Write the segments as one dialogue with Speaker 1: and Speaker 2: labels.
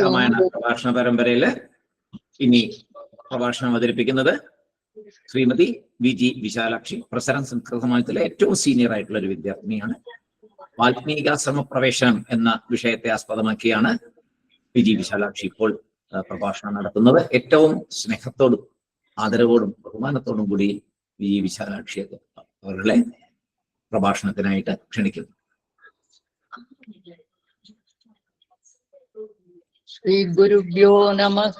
Speaker 1: രാമായണ പ്രഭാഷണ പരമ്പരയിൽ ഇനി പ്രഭാഷണം അവതരിപ്പിക്കുന്നത് ശ്രീമതി വി ജി വിശാലാക്ഷി പ്രസരം സംസ്കൃത സമാജത്തിലെ ഏറ്റവും സീനിയർ ആയിട്ടുള്ള ഒരു വിദ്യാർത്ഥിനിയാണ്. വാൽമീകാശ്രമ പ്രവേശനം എന്ന വിഷയത്തെ ആസ്പദമാക്കിയാണ് വി ജി വിശാലാക്ഷി ഇപ്പോൾ പ്രഭാഷണം നടത്തുന്നത്. ഏറ്റവും സ്നേഹത്തോടും ആദരവോടും ബഹുമാനത്തോടും കൂടി വി ജി വിശാലാക്ഷി അവരുടെ പ്രഭാഷണത്തിനായിട്ട് ക്ഷണിക്കുന്നു.
Speaker 2: श्रीगुरुभ्यो नमः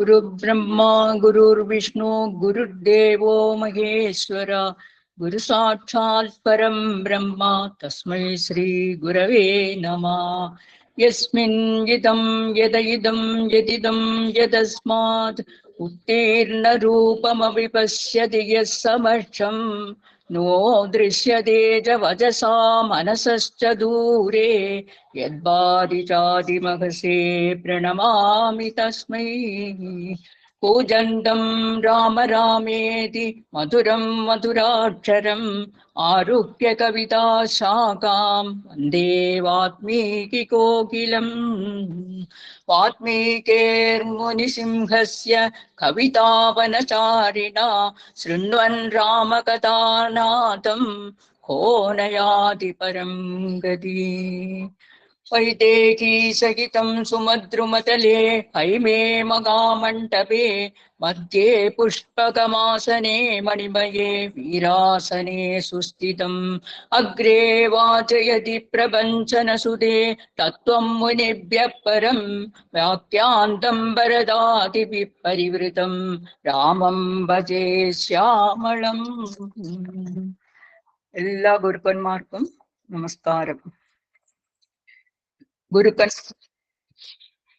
Speaker 2: गुरुब्रह्मा गुरुर्विष्णु गुरुर्देवो महेश्वर गुरु साक्षात् परं ब्रह्म तस्मै श्रीगुरवे नमः यस्मिन् इदं यद इदं यदिदं यदस्मात् उत्तीर्णरूपमपि पश्यति यः समक्षम् नो दृश्यते च वचसा मनसश्च दूरे यद्बाधिचादिमहसे प्रणमामि तस्मै कूजन्तं राम रामेति, मधुरं मधुराक्षरम्, आरुह्य कविता शाखां वंदे वाल्मीकिकोकिलम् वाल्मीकेर्मुनिसिंहस्य कवितावनचारिणा, शृण्वन् रामकथानाथं को नयाति परं गति वैदेही सहितं सुमद्रुमतले हैमे मगामण्डपे मध्ये पुष्पकमासने मणिमये वीरासने सुस्थितम् अग्रे वाचयति प्रपञ्चनसुते तत्त्वं मुनिभ्यः परं वाक्यान्तं वरदादिभिः परिवृतं രാമം ഭജേ ശ്യാമളം എല്ലാ ഗുരുക്കന്മാർക്കും നമസ്കാരം ഗുരുക്കൻ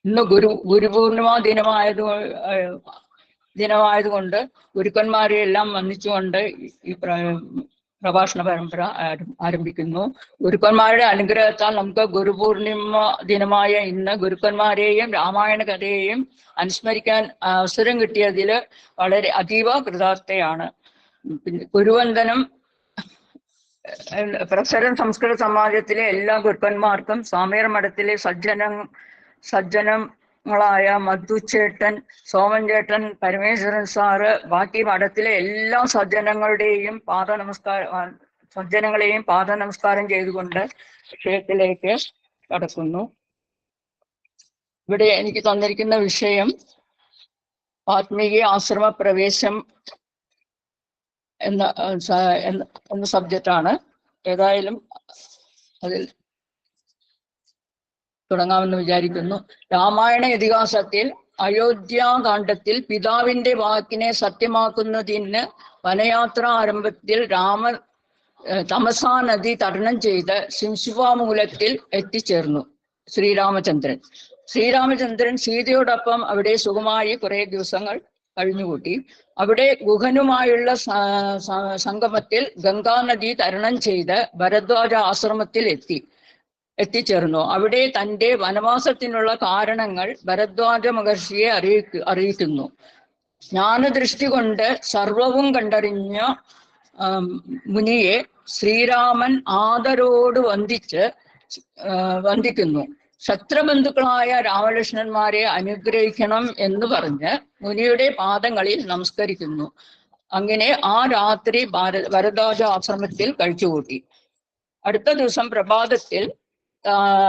Speaker 2: ഇന്ന് ഗുരു ഗുരുപൂർണിമ ദിനമായത് ദിനമായതുകൊണ്ട് ഗുരുക്കന്മാരെ എല്ലാം വന്നിച്ചുകൊണ്ട് ഈ പ്ര- പ്രഭാഷണ പരമ്പര ആരംഭിക്കുന്നു. ഗുരുക്കന്മാരുടെ അനുഗ്രഹത്താൽ നമുക്ക് ഗുരുപൂർണിമ ദിനമായ ഇന്ന് ഗുരുക്കന്മാരെയും രാമായണ കഥയെയും അനുസ്മരിക്കാൻ അവസരം കിട്ടിയതിൽ വളരെ അതീവ കൃതാർത്ഥയാണ്. പിന്നെ ഗുരുവന്ദനം പ്രസരം സംസ്കൃത സമാജത്തിലെ എല്ലാ ഗുരുക്കന്മാർക്കും സ്വാമിയർ മഠത്തിലെ സജ്ജന സജ്ജനങ്ങളായ മധുചേട്ടൻ സോമൻ ചേട്ടൻ പരമേശ്വരൻ സാറ് ബാക്കി മഠത്തിലെ എല്ലാ സജ്ജനങ്ങളുടെയും പാദ നമസ്കാരം സജ്ജനങ്ങളെയും പാദ നമസ്കാരം ചെയ്തുകൊണ്ട് വിഷയത്തിലേക്ക് കടക്കുന്നു. ഇവിടെ എനിക്ക് തന്നിരിക്കുന്ന വിഷയം ആത്മീയ ആശ്രമ പ്രവേശം എന്ന എന്ന- സബ്ജക്റ്റാണ് ഏതായാലും അതിൽ തുടങ്ങാമെന്ന് വിചാരിക്കുന്നു. രാമായണ ഇതിഹാസത്തിൽ അയോധ്യാകാന്ഡത്തിൽ പിതാവിന്റെ വാക്കിനെ സത്യമാക്കുന്നതിന് വനയാത്ര ആരംഭത്തിൽ രാമ തമസാ നദി തരണം ചെയ്ത് ശിംശുവാമൂലത്തിൽ എത്തിച്ചേർന്നു ശ്രീരാമചന്ദ്രൻ. ശ്രീരാമചന്ദ്രൻ സീതയോടൊപ്പം അവിടെ സുഖമായി കുറെ ദിവസങ്ങൾ കഴിഞ്ഞുകൂട്ടി. അവിടെ ഗുഹനുമായുള്ള സംഗമത്തിൽ ഗംഗാനദി തരണം ചെയ്ത് ഭരദ്വാജ ആശ്രമത്തിൽ എത്തി എത്തിച്ചേർന്നു. അവിടെ തന്റെ വനവാസത്തിനുള്ള കാരണങ്ങൾ ഭരദ്വാജ മഹർഷിയെ അറിയിക്കു അറിയിക്കുന്നു. ജ്ഞാനദൃഷ്ടി കൊണ്ട് സർവവും കണ്ടറിഞ്ഞ മുനിയെ ശ്രീരാമൻ ആദരോട് വന്ദിച്ച് വന്ദിക്കുന്നു. ശത്രുബന്ധുക്കളായ രാമലക്ഷ്മണന്മാരെ അനുഗ്രഹിക്കണം എന്ന് പറഞ്ഞ് മുനിയുടെ പാദങ്ങളിൽ നമസ്കരിക്കുന്നു. അങ്ങനെ ആ രാത്രി ഭാര ഭരദ്വാജ ആശ്രമത്തിൽ കഴിച്ചുകൂട്ടി. അടുത്ത ദിവസം പ്രഭാതത്തിൽ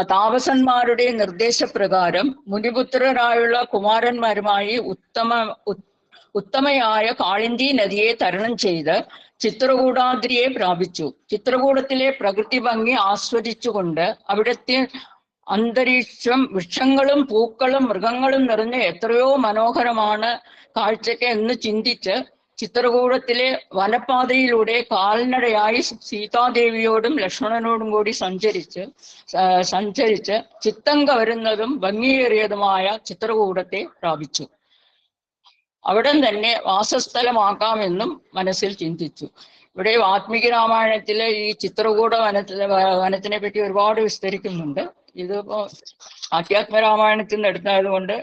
Speaker 2: താപസന്മാരുടെ നിർദ്ദേശപ്രകാരം മുനിപുത്രരായുള്ള കുമാരന്മാരുമായി ഉത്തമ ഉത്തമയായ കാളിന്തി നദിയെ തരണം ചെയ്ത് ചിത്രകൂടാദ്രിയെ പ്രാപിച്ചു. ചിത്രകൂടത്തിലെ പ്രകൃതി ഭംഗി ആസ്വദിച്ചുകൊണ്ട് അവിടുത്തെ അന്തരീക്ഷം വൃക്ഷങ്ങളും പൂക്കളും മൃഗങ്ങളും നിറഞ്ഞ എത്രയോ മനോഹരമാണ് കാഴ്ചയ്ക്ക് എന്ന് ചിന്തിച്ച് ചിത്രകൂടത്തിലെ വനപാതയിലൂടെ കാൽനടയായി സീതാദേവിയോടും ലക്ഷ്മണനോടും കൂടി സഞ്ചരിച്ച് സഞ്ചരിച്ച് ചിത്തം കവരുന്നതും ഭംഗിയേറിയതുമായ ചിത്രകൂടത്തെ പ്രാപിച്ചു. അവിടെ തന്നെ വാസസ്ഥലമാക്കാമെന്നും മനസ്സിൽ ചിന്തിച്ചു. ഇവിടെ വാത്മീകി രാമായണത്തിലെ ഈ ചിത്രകൂട വനത്തിലെ വനത്തിനെ പറ്റി ഒരുപാട് വിസ്തരിക്കുന്നുണ്ട്. ഇതിപ്പോ ആധ്യാത്മ രാമായണത്തിൽ നിന്ന് എടുത്തായത് കൊണ്ട്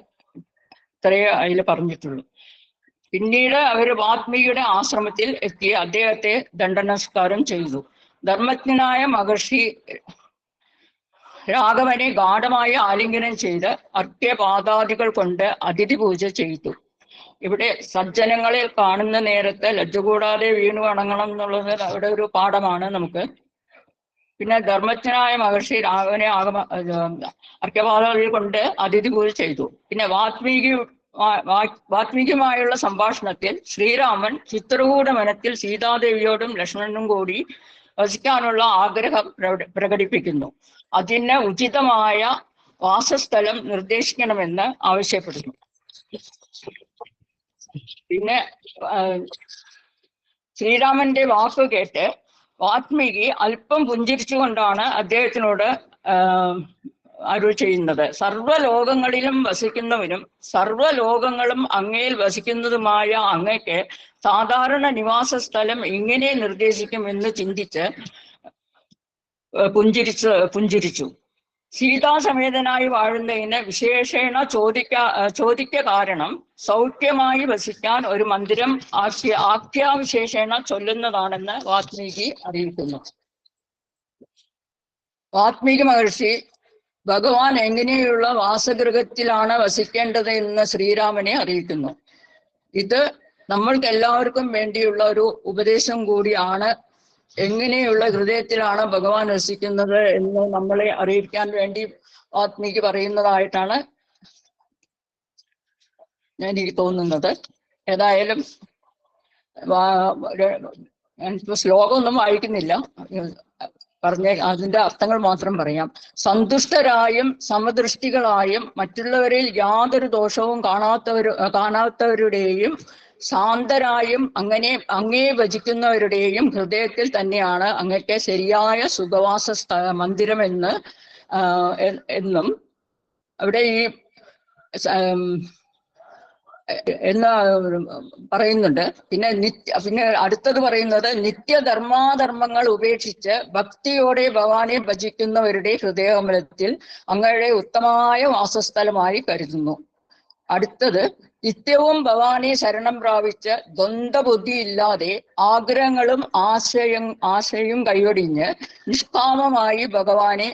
Speaker 2: ഇത്രയേ അതിൽ പറഞ്ഞിട്ടുള്ളൂ. പിന്നീട് അവർ വാത്മീകിയുടെ ആശ്രമത്തിൽ എത്തി അദ്ദേഹത്തെ ദണ്ഡനസ്കാരം ചെയ്തു. ധർമ്മജ്ഞനായ മഹർഷി രാഘവനെ ഗാഠമായി ആലിംഗനം ചെയ്ത് അർഘ്യപാദാദികൾ കൊണ്ട് അതിഥി പൂജ ചെയ്തു. ഇവിടെ സജ്ജനങ്ങളെ കാണുന്ന നേരത്തെ ലജ്ജ കൂടാതെ വീണു വണങ്ങണം എന്നുള്ളത് അവിടെ ഒരു പാഠമാണ് നമുക്ക് പിന്നെ ധർമ്മജ്ഞനായ മഹർഷി രാഘവനെ ആഗമ അർക്കപാതകളിൽ കൊണ്ട് അതിഥി പൂജ ചെയ്തു. പിന്നെ വാത്മീകി വാ- വാ- സംഭാഷണത്തിൽ ശ്രീരാമൻ ചിത്രകൂട വനത്തിൽ സീതാദേവിയോടും ലക്ഷ്മണനും കൂടി വസിക്കാനുള്ള ആഗ്രഹം പ്രകട- പ്രകടിപ്പിക്കുന്നു. അതിന് ഉചിതമായ വാസസ്ഥലം നിർദ്ദേശിക്കണമെന്ന് ആവശ്യപ്പെടുന്നു. പിന്നെ ശ്രീരാമന്റെ വാക്ക് കേട്ട് വാത്മീകി അല്പം പുഞ്ചിരിച്ചുകൊണ്ടാണ് അദ്ദേഹത്തിനോട് അരുൾ ചെയ്യുന്നത്. സർവലോകങ്ങളിലും വസിക്കുന്നവനും സർവലോകങ്ങളും അങ്ങയിൽ വസിക്കുന്നതുമായ അങ്ങയ്ക്ക് സാധാരണ നിവാസ സ്ഥലം എങ്ങനെ നിർദ്ദേശിക്കുമെന്ന് ചിന്തിച്ച് പുഞ്ചിരിച്ചു പുഞ്ചിരിച്ച് പുഞ്ചിരിച്ചു. സീതാസമേതനായി വാഴുന്നതിന് വിശേഷേണ ചോദിക്ക ചോദിക്ക കാരണം സൗഖ്യമായി വസിക്കാൻ ഒരു മന്ദിരം ആഖ്യ ആഖ്യാവിശേഷേണ ചൊല്ലുന്നതാണെന്ന് വാത്മീകി അറിയിക്കുന്നു. വാത്മീകി മഹർഷി ഭഗവാൻ എങ്ങനെയുള്ള വാസഗൃഹത്തിലാണ് വസിക്കേണ്ടത് എന്ന് ശ്രീരാമനെ അറിയിക്കുന്നു. ഇത് നമ്മൾക്ക് എല്ലാവർക്കും വേണ്ടിയുള്ള ഒരു ഉപദേശം കൂടിയാണ് എങ്ങനെയുള്ള ഹൃദയത്തിലാണ് ഭഗവാൻ രസിക്കുന്നത് എന്ന് നമ്മളെ അറിയിക്കാൻ വേണ്ടി ആത്മീക്ക് പറയുന്നതായിട്ടാണ് ഞാൻ എനിക്ക് തോന്നുന്നത്. ഏതായാലും ഞാനിപ്പോ ശ്ലോകമൊന്നും വായിക്കുന്നില്ല. പറഞ്ഞ അതിന്റെ അർത്ഥങ്ങൾ മാത്രം പറയാം. സന്തുഷ്ടരായും സമദൃഷ്ടികളായും മറ്റുള്ളവരിൽ യാതൊരു ദോഷവും കാണാത്തവരു കാണാത്തവരുടെയും ശാന്തരായും അങ്ങനെ അങ്ങേ ഭജിക്കുന്നവരുടെയും ഹൃദയത്തിൽ തന്നെയാണ് അങ്ങക്ക് ശരിയായ സുഖവാസ മന്ദിരമെന്ന് എന്നും അവിടെ ഈ എന്ന് പറയുന്നുണ്ട്. പിന്നെ നിത്യ പിന്നെ അടുത്തത് പറയുന്നത് നിത്യധർമാധർമ്മങ്ങൾ ഉപേക്ഷിച്ച് ഭക്തിയോടെ ഭഗവാനെ ഭജിക്കുന്നവരുടെ ഹൃദയകമലത്തിൽ അങ്ങയുടെ ഉത്തമമായ വാസസ്ഥലമായി കരുതുന്നു. അടുത്തത് നിത്യവും ഭവാനെ ശരണം പ്രാപിച്ച് ദ്വന്ദ്ബുദ്ധി ഇല്ലാതെ ആഗ്രഹങ്ങളും ആശയം ആശയും കൈയൊടിഞ്ഞ് നിഷ്കാമമായി ഭഗവാനെ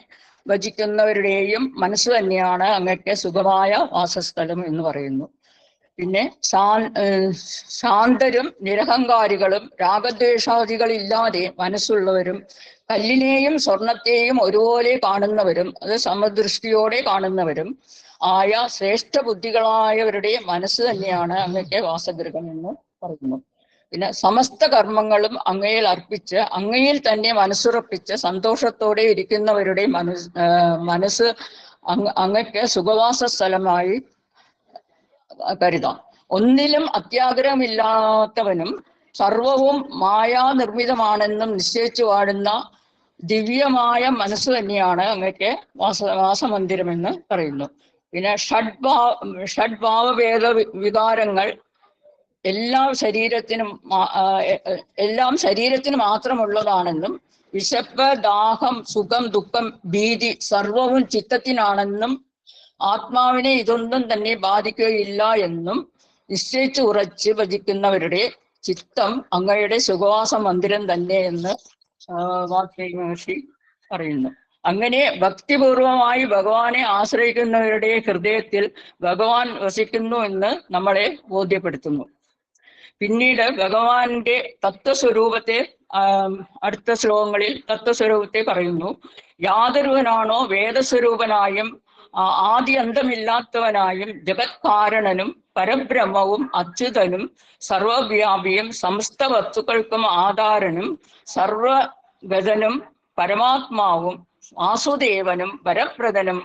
Speaker 2: ഭജിക്കുന്നവരുടെയും മനസ്സ് തന്നെയാണ് അങ്ങക്ക് സുഖമായ വാസസ്ഥലം എന്ന് പറയുന്നു. പിന്നെ ശാന്തരും നിരഹങ്കാരികളും രാഗദ്വേഷാദികളില്ലാതെ മനസ്സുള്ളവരും കല്ലിനെയും സ്വർണത്തെയും ഒരുപോലെ കാണുന്നവരും അത് സമദൃഷ്ടിയോടെ കാണുന്നവരും ആയ ശ്രേഷ്ഠ ബുദ്ധികളായവരുടെ മനസ്സ് തന്നെയാണ് അങ്ങക്ക് വാസഗൃഹം എന്ന് പറയുന്നു. പിന്നെ സമസ്ത കർമ്മങ്ങളും അങ്ങയിൽ അർപ്പിച്ച് അങ്ങയിൽ തന്നെ മനസ്സുറപ്പിച്ച് സന്തോഷത്തോടെ ഇരിക്കുന്നവരുടെ മനസ് മനസ്സ് അങ് അങ്ങക്ക് സുഖവാസ സ്ഥലമായി കരുതാം. ഒന്നിലും അത്യാഗ്രഹമില്ലാത്തവനും സർവവും മായാനിർമ്മിതമാണെന്നും നിശ്ചയിച്ചു വാഴുന്ന ദിവ്യമായ മനസ്സ് തന്നെയാണ് അങ്ങക്ക് വാസ വാസമന്ദിരമെന്ന് പറയുന്നു. പിന്നെ ഷഡ്ഭാവ ഷഡ്ഭാവഭേദ വികാരങ്ങൾ എല്ലാ ശരീരത്തിനും എല്ലാം ശരീരത്തിന് മാത്രമുള്ളതാണെന്നും വിശപ്പ് ദാഹം സുഖം ദുഃഖം ഭീതി സർവവും ചിത്തത്തിനാണെന്നും ആത്മാവിനെ ഇതൊന്നും തന്നെ ബാധിക്കുകയില്ല എന്നും നിശ്ചയിച്ചു ഉറച്ച് ഭജിക്കുന്നവരുടെ ചിത്തം അങ്ങയുടെ സുഖവാസ മന്ദിരം തന്നെ എന്ന് വാക്യ മഹർഷി പറയുന്നു. അങ്ങനെ ഭക്തിപൂർവമായി ഭഗവാനെ ആശ്രയിക്കുന്നവരുടെ ഹൃദയത്തിൽ ഭഗവാൻ വസിക്കുന്നു എന്ന് നമ്മളെ ബോധ്യപ്പെടുത്തുന്നു. പിന്നീട് ഭഗവാന്റെ തത്വസ്വരൂപത്തെ അടുത്ത ശ്ലോകങ്ങളിൽ തത്വസ്വരൂപത്തെ പറയുന്നു. യാതൊരുവനാണോ വേദസ്വരൂപനായും ആദി അന്തമില്ലാത്തവനായും ജഗത് കാരണനും പരബ്രഹ്മവും അച്യുതനും സർവവ്യാപിയും സമസ്ത വസ്തുക്കൾക്കും ആധാരനും സർവഗതനും പരമാത്മാവും വാസുദേവനും വരപ്രദനും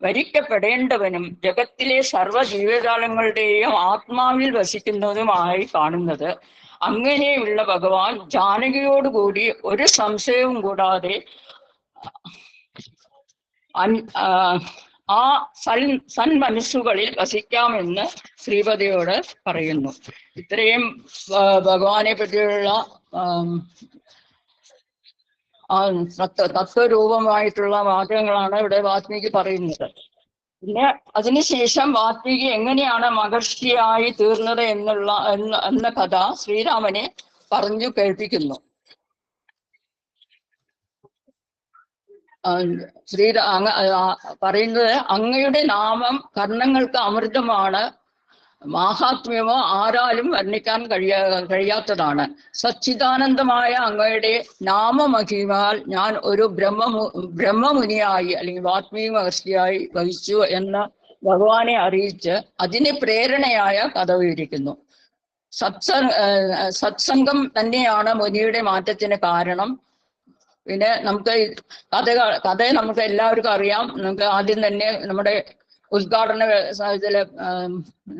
Speaker 2: വരിക്കപ്പെടേണ്ടവനും ജഗത്തിലെ സർവ ജീവജാലങ്ങളുടെയും ആത്മാവിൽ വസിക്കുന്നതുമായി കാണുന്നത്. അങ്ങനെയുള്ള ഭഗവാൻ ജാനകിയോടുകൂടി ഒരു സംശയവും കൂടാതെ ആ, സൻ സൽ സന്മനസ്സുകളിൽ വസിക്കാമെന്ന് ശ്രീപതിയോട് പറയുന്നു. ഇത്രയും ഭഗവാനെ പറ്റിയുള്ള തത്വരൂപമായിട്ടുള്ള വാചകങ്ങളാണ് ഇവിടെ വാത്മീകി പറയുന്നത്. പിന്നെ അതിനുശേഷം വാത്മീകി എങ്ങനെയാണ് മഹർഷിയായി തീർന്നത് എന്നുള്ള എന്ന കഥ ശ്രീരാമനെ പറഞ്ഞു കേൾപ്പിക്കുന്നു. ശ്രീരാ ശ്രീ പറയുന്നത് അങ്ങയുടെ നാമം കർണങ്ങൾക്ക് അമൃതമാണ് മാഹാത്മ്യമോ ആരാലും വർണിക്കാൻ കഴിയാ കഴിയാത്തതാണ്. സച്ചിദാനന്ദമായ അങ്ങയുടെ നാമമഹിമാൽ ഞാൻ ഒരു ബ്രഹ്മമു ബ്രഹ്മമുനിയായി അല്ലെങ്കിൽ വാത്മീയ മഹർഷിയായി വഹിച്ചു എന്ന ഭഗവാനെ അറിയിച്ച് അതിന് പ്രേരണയായ കഥ വിവരിക്കുന്നു സത്സ സത്സംഗം തന്നെയാണ് മുനിയുടെ മാറ്റത്തിന് കാരണം. പിന്നെ നമുക്ക് കഥ കഥ നമുക്ക് എല്ലാവർക്കും അറിയാം. നമുക്ക് ആദ്യം തന്നെ നമ്മുടെ ഉദ്ഘാടന ഇതിൽ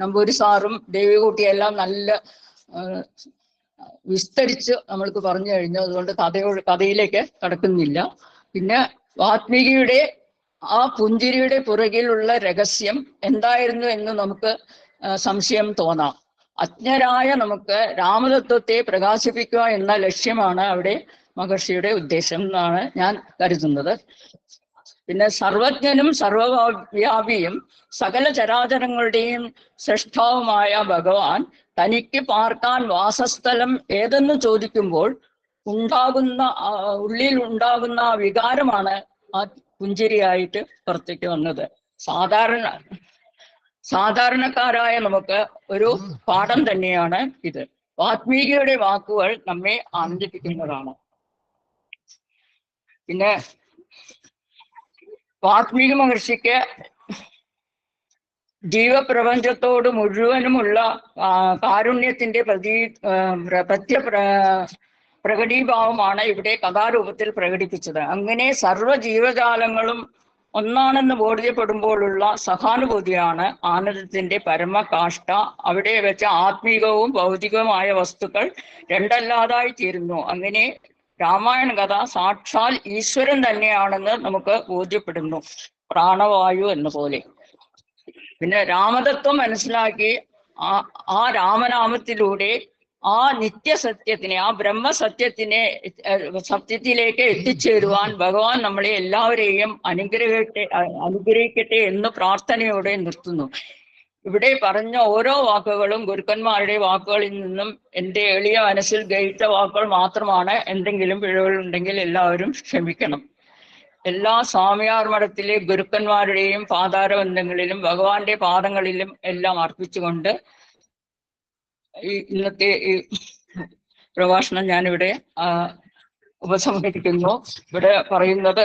Speaker 2: നമ്പൂരി സാറും ദേവികുട്ടിയെല്ലാം നല്ല വിസ്തരിച്ച് നമ്മൾക്ക് പറഞ്ഞു കഴിഞ്ഞു. അതുകൊണ്ട് കഥയോട് കഥയിലേക്ക് കടക്കുന്നില്ല. പിന്നെ വാത്മീകിയുടെ ആ പുഞ്ചിരിയുടെ പുറകിലുള്ള രഹസ്യം എന്തായിരുന്നു എന്ന് നമുക്ക് സംശയം തോന്നാം. അജ്ഞരായ നമുക്ക് രാമതത്വത്തെ പ്രകാശിപ്പിക്കുക എന്ന ലക്ഷ്യമാണ് അവിടെ മഹർഷിയുടെ ഉദ്ദേശം എന്നാണ് ഞാൻ കരുതുന്നത്. പിന്നെ സർവജ്ഞനും സർവവ്യാപിയും സകല ചരാചരങ്ങളുടെയും ശ്രേഷ്ഠാവുമായ ഭഗവാൻ തനിക്ക് പാർക്കാൻ വാസസ്ഥലം ഏതെന്ന് ചോദിക്കുമ്പോൾ ഉണ്ടാകുന്ന ഉള്ളിൽ ഉണ്ടാകുന്ന വികാരമാണ് ആ പുഞ്ചിരിയായിട്ട് പുറത്തേക്ക് വന്നത്. സാധാരണ സാധാരണക്കാരായ നമുക്ക് ഒരു പാഠം തന്നെയാണ് ഇത്. വാത്മീകിയുടെ വാക്കുകൾ നമ്മെ ആനന്ദിപ്പിക്കുന്നതാണ്. പിന്നെ വാത്മീക മഹർഷിക്ക് ജീവപ്രപഞ്ചത്തോട് മുഴുവനുമുള്ള കാരുണ്യത്തിന്റെ പ്രതീ പ്രത്യ പ്ര- പ്രകടീഭാവമാണ് ഇവിടെ കഥാരൂപത്തിൽ പ്രകടിപ്പിച്ചത്. അങ്ങനെ സർവ ജീവജാലങ്ങളും ഒന്നാണെന്ന് ബോധ്യപ്പെടുമ്പോഴുള്ള സഹാനുഭൂതിയാണ് ആനന്ദത്തിന്റെ പരമകാഷ്ഠ. അവിടെ വെച്ച ആത്മീകവും ഭൗതികവുമായ വസ്തുക്കൾ രണ്ടല്ലാതായി തീരുന്നു അങ്ങനെ രാമായണ കഥ സാക്ഷാൽ ഈശ്വരൻ തന്നെയാണെന്ന് നമുക്ക് ബോധ്യപ്പെടുന്നു. പ്രാണവായു എന്ന പോലെ. പിന്നെ രാമതത്വം മനസ്സിലാക്കി ആ ആ രാമനാമത്തിലൂടെ ആ നിത്യസത്യത്തിനെ ആ ബ്രഹ്മസത്യത്തിനെ സത്യത്തിലേക്ക് എത്തിച്ചേരുവാൻ ഭഗവാൻ നമ്മളെ എല്ലാവരെയും അനുഗ്രഹിക്കട്ടെ അനുഗ്രഹിക്കട്ടെ എന്ന് പ്രാർത്ഥനയോടെ നിർത്തുന്നു. ഇവിടെ പറഞ്ഞ ഓരോ വാക്കുകളും ഗുരുക്കന്മാരുടെ വാക്കുകളിൽ നിന്നും എന്റെ എളിയ മനസ്സിൽ ഗ്രഹിച്ച വാക്കുകൾ മാത്രമാണ് എന്തെങ്കിലും പിഴവുകൾ ഉണ്ടെങ്കിൽ എല്ലാവരും ക്ഷമിക്കണം. എല്ലാ സ്വാമിയാർ മഠത്തിലെ ഗുരുക്കന്മാരുടെയും പാതാരബന്ധങ്ങളിലും ഭഗവാന്റെ പാദങ്ങളിലും എല്ലാം അർപ്പിച്ചുകൊണ്ട് ഈ ഇന്നത്തെ ഈ പ്രഭാഷണം ഞാനിവിടെ ഉപസംഹരിക്കുന്നു. ഇവിടെ പറയുന്നത്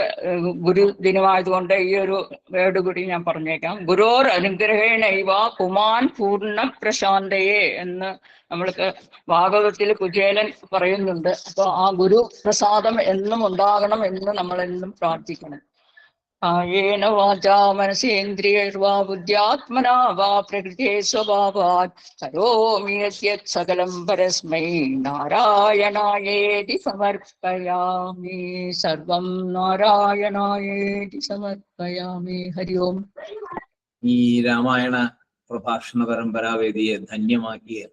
Speaker 2: ഗുരു ദിനമായതുകൊണ്ട് ഈ ഒരു വേർഡ് കൂടി ഞാൻ പറഞ്ഞേക്കാം. ഗുരോർ അനുഗ്രഹേണൈവ കുമാൻ പൂർണ പ്രശാന്തയെ എന്ന് നമ്മൾക്ക് ഭാഗവതത്തിൽ കുചേലൻ പറയുന്നുണ്ട്. അപ്പൊ ആ ഗുരു പ്രസാദം എന്നും ഉണ്ടാകണം എന്ന് നമ്മൾ എന്നും പ്രാർത്ഥിക്കണം. കായേന വാചാ മനസേന്ദ്രിയർവാ ബുദ്ധ്യാത്മനാ വാ പ്രകൃതേ സ്വഭാവാത്. കരോമി യദ്യത് സകലം പരസ്മൈ നാരായണായേതി സമർപ്പയാമി. സർവം നാരായണായേതി സമർപ്പയാമി. ഹരി ഓം.
Speaker 1: ഈ രാമായണ പ്രഭാഷണ പരമ്പരാവേദിയെ ധന്യമാക്കിയ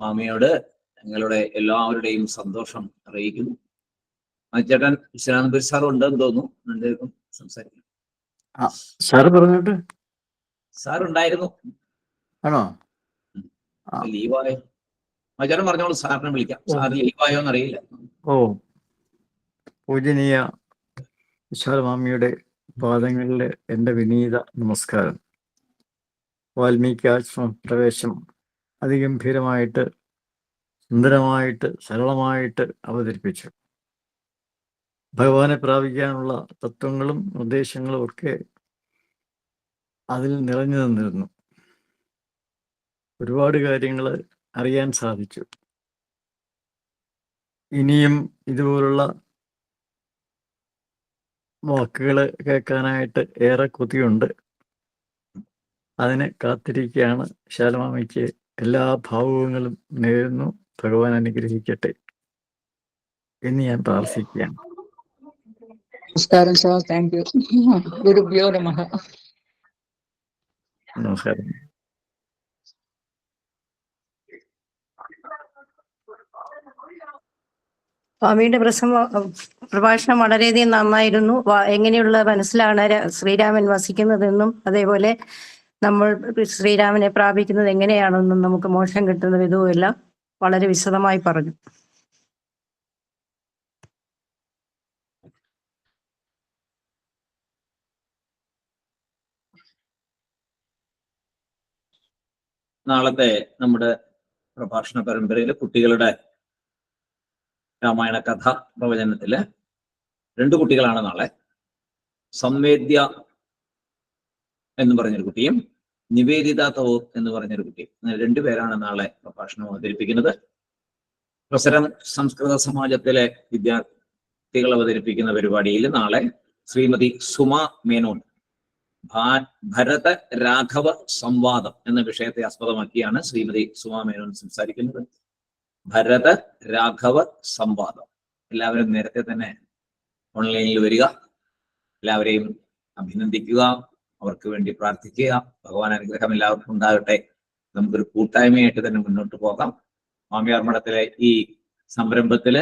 Speaker 1: മാമയോട് ഞങ്ങളുടെ എല്ലാവരുടെയും സന്തോഷം അറിയിക്കുന്നു. ചേട്ടൻ വിശ്വനാഥപുരി സാർ ഉണ്ടെന്ന് തോന്നുന്നു. രണ്ടുപേർക്കും സംസാരിക്കും.
Speaker 3: സാറ് പറഞ്ഞിട്ട്.
Speaker 1: സാർ ഉണ്ടായിരുന്നു
Speaker 3: ആണോ.
Speaker 1: ലീവായോ? ചേട്ടൻ പറഞ്ഞോളൂ സാറിനെ വിളിക്കാം. സാർ ലീവായോ എന്നറിയില്ല.
Speaker 3: ഓ. പൂജനീയ വിശാലമാമിയുടെ പാദങ്ങളിൽ എന്റെ വിനീത നമസ്കാരം. വാൽമീകി ആശ്രമ പ്രവേശം അതിഗംഭീരമായിട്ട് സുന്ദരമായിട്ട് സരളമായിട്ട് അവതരിപ്പിച്ചു. ഭഗവാനെ പ്രാപിക്കാനുള്ള തത്വങ്ങളും നിർദ്ദേശങ്ങളും ഒക്കെ അതിൽ നിറഞ്ഞു നിന്നിരുന്നു. ഒരുപാട് കാര്യങ്ങൾ അറിയാൻ സാധിച്ചു. ഇനിയും ഇതുപോലുള്ള വാക്കുകൾ കേൾക്കാനായിട്ട് ഏറെ കൊതിയുണ്ട്. അതിനെ കാത്തിരിക്കുകയാണ്. ശാലമാമയ്ക്ക് എല്ലാ ഭാവുകങ്ങളും നേരുന്നു. ഭഗവാൻ അനുഗ്രഹിക്കട്ടെ എന്ന് ഞാൻ പ്രാർത്ഥിക്കുകയാണ്.
Speaker 2: നമസ്കാരം സാർ. താങ്ക് യു ഗുരുഭ്യോ നമ
Speaker 3: നമസ്കാരം.
Speaker 4: സ്വാമിയുടെ പ്രസംഗം പ്രഭാഷണം വളരെയധികം നന്നായിരുന്നു. വ- എങ്ങനെയുള്ള മനസ്സിലാണ് ശ്രീരാമൻ വസിക്കുന്നതെന്നും അതേപോലെ നമ്മൾ ശ്രീരാമനെ പ്രാപിക്കുന്നത് എങ്ങനെയാണെന്നും നമുക്ക് മോശം കിട്ടുന്ന വിധവും എല്ലാം വളരെ വിശദമായി പറഞ്ഞു.
Speaker 1: നാളത്തെ നമ്മുടെ പ്രഭാഷണ പരമ്പരയിലെ കുട്ടികളുടെ രാമായണ കഥ പ്രവചനത്തിൽ രണ്ട് കുട്ടികളാണ് നാളെ. സംവേദ്യ എന്ന് പറഞ്ഞൊരു കുട്ടിയും നിവേദിത തവൂർ എന്ന് പറഞ്ഞൊരു കുട്ടിയും. അങ്ങനെ രണ്ടുപേരാണ് നാളെ പ്രഭാഷണം അവതരിപ്പിക്കുന്നത്. പ്രസരം സംസ്കൃത സമാജത്തിലെ വിദ്യാർത്ഥികൾ അവതരിപ്പിക്കുന്ന പരിപാടിയിൽ നാളെ ശ്രീമതി സുമ മേനോൻ ഭരത രാഘവ സംവാദം എന്ന വിഷയത്തെ ആസ്പദമാക്കിയാണ് ശ്രീമതി സുമാമേനോൻ സംസാരിക്കുന്നത്. ഭരത രാഘവ സംവാദം എല്ലാവരും നേരത്തെ തന്നെ ഓൺലൈനിൽ വരിക. എല്ലാവരെയും അഭിനന്ദിക്കുക. അവർക്ക് വേണ്ടി പ്രാർത്ഥിക്കുക. ഭഗവാൻ അനുഗ്രഹം എല്ലാവർക്കും ഉണ്ടാകട്ടെ. നമുക്കൊരു കൂട്ടായ്മയായിട്ട് തന്നെ മുന്നോട്ട് പോകാം. മാമിയാർ മഠത്തിലെ ഈ സംരംഭത്തിൽ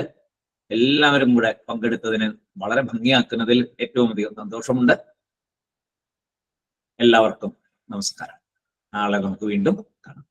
Speaker 1: എല്ലാവരും കൂടെ പങ്കെടുത്തതിന് വളരെ ഭംഗിയാക്കുന്നതിൽ ഏറ്റവും അധികം സന്തോഷമുണ്ട്. എല്ലാവർക്കും നമസ്കാരം. നാളെ നമുക്ക് വീണ്ടും കാണാം.